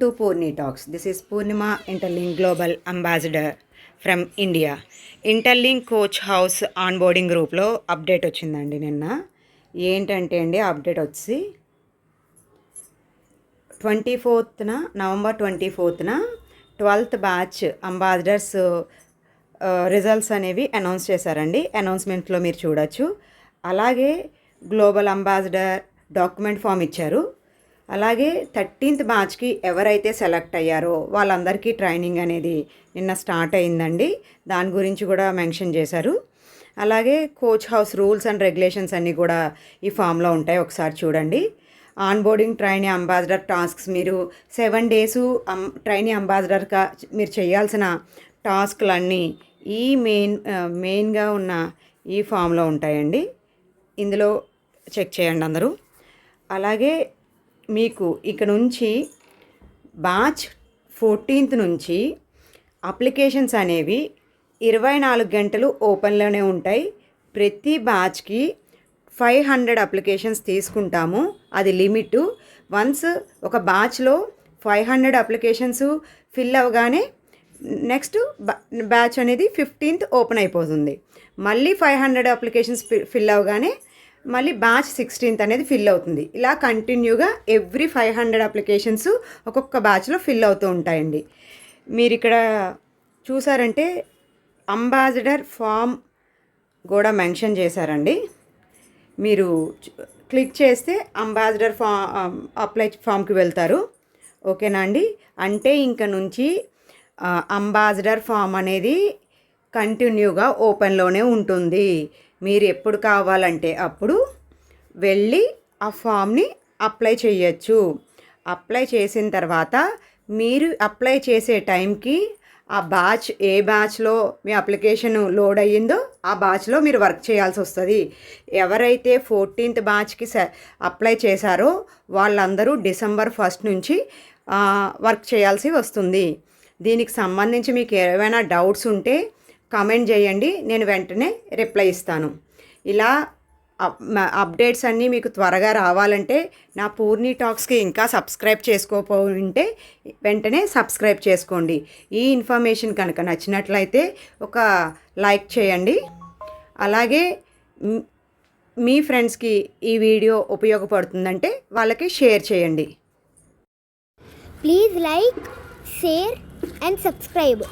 To Purni talks. This is Purnima Interlink global ambassador from India. Interlink coach house on boarding గ్రూప్లో update వచ్చిందండి నిన్న. ఏంటంటే అండి update వచ్చి ట్వంటీ ఫోర్త్న November twenty ఫోర్త్న twelfth batch ambassadors results announce announce చేశారండి. అనౌన్స్మెంట్లో మీరు చూడొచ్చు. అలాగే గ్లోబల్ అంబాసిడర్ డాక్యుమెంట్ ఫామ్ ఇచ్చారు. అలాగే థర్టీన్త్ బ్యాచ్కి ఎవరైతే సెలెక్ట్ అయ్యారో వాళ్ళందరికీ ట్రైనింగ్ అనేది నిన్న స్టార్ట్ అయిందండి. దాని గురించి కూడా మెన్షన్ చేశారు. అలాగే coach house rules and regulations అన్నీ కూడా ఈ ఫామ్లో ఉంటాయి. ఒకసారి చూడండి. On boarding trainee ambassador tasks మీరు సెవెన్ డేసు అం ట్రైనీ అంబాసిడర్గా మీరు చేయాల్సిన టాస్క్లన్నీ ఈ మెయిన్ మెయిన్గా ఉన్న ఈ ఫామ్లో ఉంటాయండి. ఇందులో చెక్ చేయండి అందరూ. అలాగే మీకు ఇక నుంచి మార్చ్ ఫోర్టీన్త్ నుంచి అప్లికేషన్స్ అనేవి ఇరవై నాలుగు గంటలు ఓపెన్లోనే ఉంటాయి. ప్రతి బ్యాచ్కి ఫైవ్ హండ్రెడ్ అప్లికేషన్స్ తీసుకుంటాము. అది లిమిట్. వన్స్ ఒక బ్యాచ్లో ఫైవ్ హండ్రెడ్ అప్లికేషన్స్ ఫిల్ అవ్వగానే నెక్స్ట్ బ్యాచ్ అనేది ఫిఫ్టీన్త్ ఓపెన్ అయిపోతుంది. మళ్ళీ ఫైవ్ హండ్రెడ్ అప్లికేషన్స్ ఫిల్ అవ్వగానే మళ్ళీ బ్యాచ్ సిక్స్టీన్త్ అనేది ఫిల్ అవుతుంది. ఇలా కంటిన్యూగా ఎవ్రీ ఫైవ్ హండ్రెడ్ అప్లికేషన్స్ ఒక్కొక్క బ్యాచ్లో ఫిల్ అవుతూ ఉంటాయండి. మీరు ఇక్కడ చూసారంటే అంబాసిడర్ ఫామ్ కూడా మెన్షన్ చేశారండి. మీరు క్లిక్ చేస్తే అంబాసిడర్ ఫా అప్లై ఫామ్కి వెళ్తారు. ఓకేనా అండి? అంటే ఇంక నుంచి అంబాసిడర్ ఫామ్ అనేది కంటిన్యూగా ఓపెన్లోనే ఉంటుంది. మీరు ఎప్పుడు కావాలంటే అప్పుడు వెళ్ళి ఆ ఫామ్ని అప్లై చేయొచ్చు. అప్లై చేసిన తర్వాత మీరు అప్లై చేసే టైంకి ఆ బ్యాచ్ ఏ బ్యాచ్లో మీ అప్లికేషన్ లోడ్ అయ్యిందో ఆ బ్యాచ్లో మీరు వర్క్ చేయాల్సి వస్తుంది. ఎవరైతే ఫోర్టీన్త్ బ్యాచ్కి స అప్లై చేశారో వాళ్ళందరూ డిసెంబర్ ఫస్ట్ నుంచి వర్క్ చేయాల్సి వస్తుంది. దీనికి సంబంధించి మీకు ఏమైనా డౌట్స్ ఉంటే కామెంట్ చేయండి నేను వెంటనే రిప్లై ఇస్తాను. ఇలా అప్డేట్స్ అన్నీ మీకు త్వరగా రావాలంటే నా పూర్ణి టాక్స్కి ఇంకా సబ్స్క్రైబ్ చేసుకోకపోయింటే వెంటనే సబ్స్క్రైబ్ చేసుకోండి. ఈ ఇన్ఫర్మేషన్ కనుక నచ్చినట్లయితే ఒక లైక్ చేయండి. అలాగే మీ ఫ్రెండ్స్కి ఈ వీడియో ఉపయోగపడుతుందంటే వాళ్ళకి షేర్ చేయండి. Please like share and subscribe.